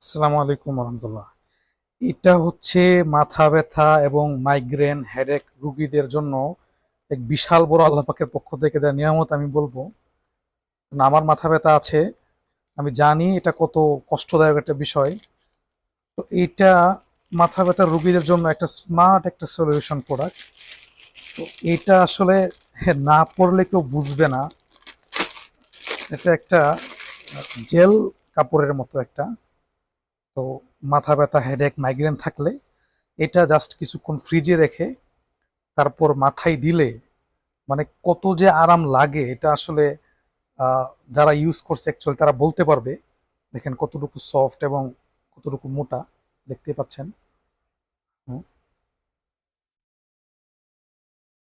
আসসালামু আলাইকুম রহমতুল্লাহ এটা হচ্ছে মাথা ব্যথা এবং মাইগ্রেন হেডেক রুগীদের জন্য এক বিশাল বড় আল্লাহ পাকের পক্ষ থেকে দেওয়া নিয়ামত আমি বলব। আমার মাথা ব্যথা আছে, আমি জানি এটা কত কষ্টদায়ক একটা বিষয়। তো এটা মাথা ব্যথার রুগীদের জন্য একটা স্মার্ট একটা সলিউশন প্রোডাক্ট তো এটা আসলে না পড়লে কেউ বুঝবে না। এটা একটা জেল কাপড়ের মতো একটা। তো মাথা ব্যথা হেডেক মাইগ্রেন থাকলে এটা জাস্ট কিছুক্ষণ ফ্রিজে রেখে তারপর মাথায় দিলে মানে কত যে আরাম লাগে এটা আসলে যারা ইউজ করছে অ্যাকচুয়ালি তারা বলতে পারবে দেখেন কতটুকু সফট এবং কতটুকু মোটা, দেখতে পাচ্ছেন।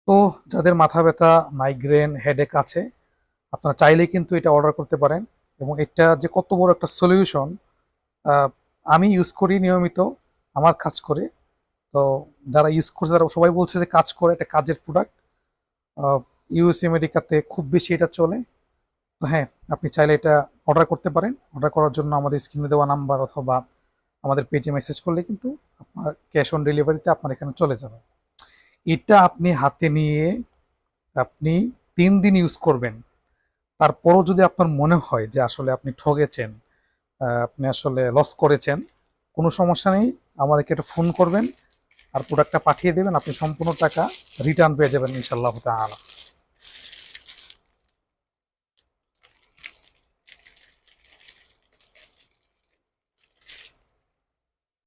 তো যাদের মাথা ব্যথা মাইগ্রেন হেডেক আছে, আপনারা চাইলে কিন্তু এটা অর্ডার করতে পারেন এবং এটা যে কত বড় একটা সলিউশন আমি ইউজ করি নিয়মিত, আমার কাজ করে। তো যারা ইউজ করছে তারা সবাই বলছে যে কাজ করে একটা কাজের প্রোডাক্ট ইউএস আমেরিকাতে খুব বেশি এটা চলে। তো হ্যাঁ আপনি চাইলে এটা অর্ডার করতে পারেন। অর্ডার করার জন্য আমাদের স্ক্রিনে দেওয়া নাম্বার অথবা আমাদের পেজে মেসেজ করলে কিন্তু আপনার ক্যাশ অন ডেলিভারিতে আপনার এখানে চলে যাবে। এটা আপনি হাতে নিয়ে আপনি তিন দিন ইউজ করবেন। তারপরও যদি আপনার মনে হয় যে আসলে আপনি ঠগেছেন আপনি আসলে লস করেছেন, কোনো সমস্যা নেই, আমাদেরকে একটা ফোন করবেন আর প্রোডাক্টটা পাঠিয়ে দেবেন, আপনি সম্পূর্ণ টাকা রিটার্ন পেয়ে যাবেন ইনশাল্লাহ তাআলা।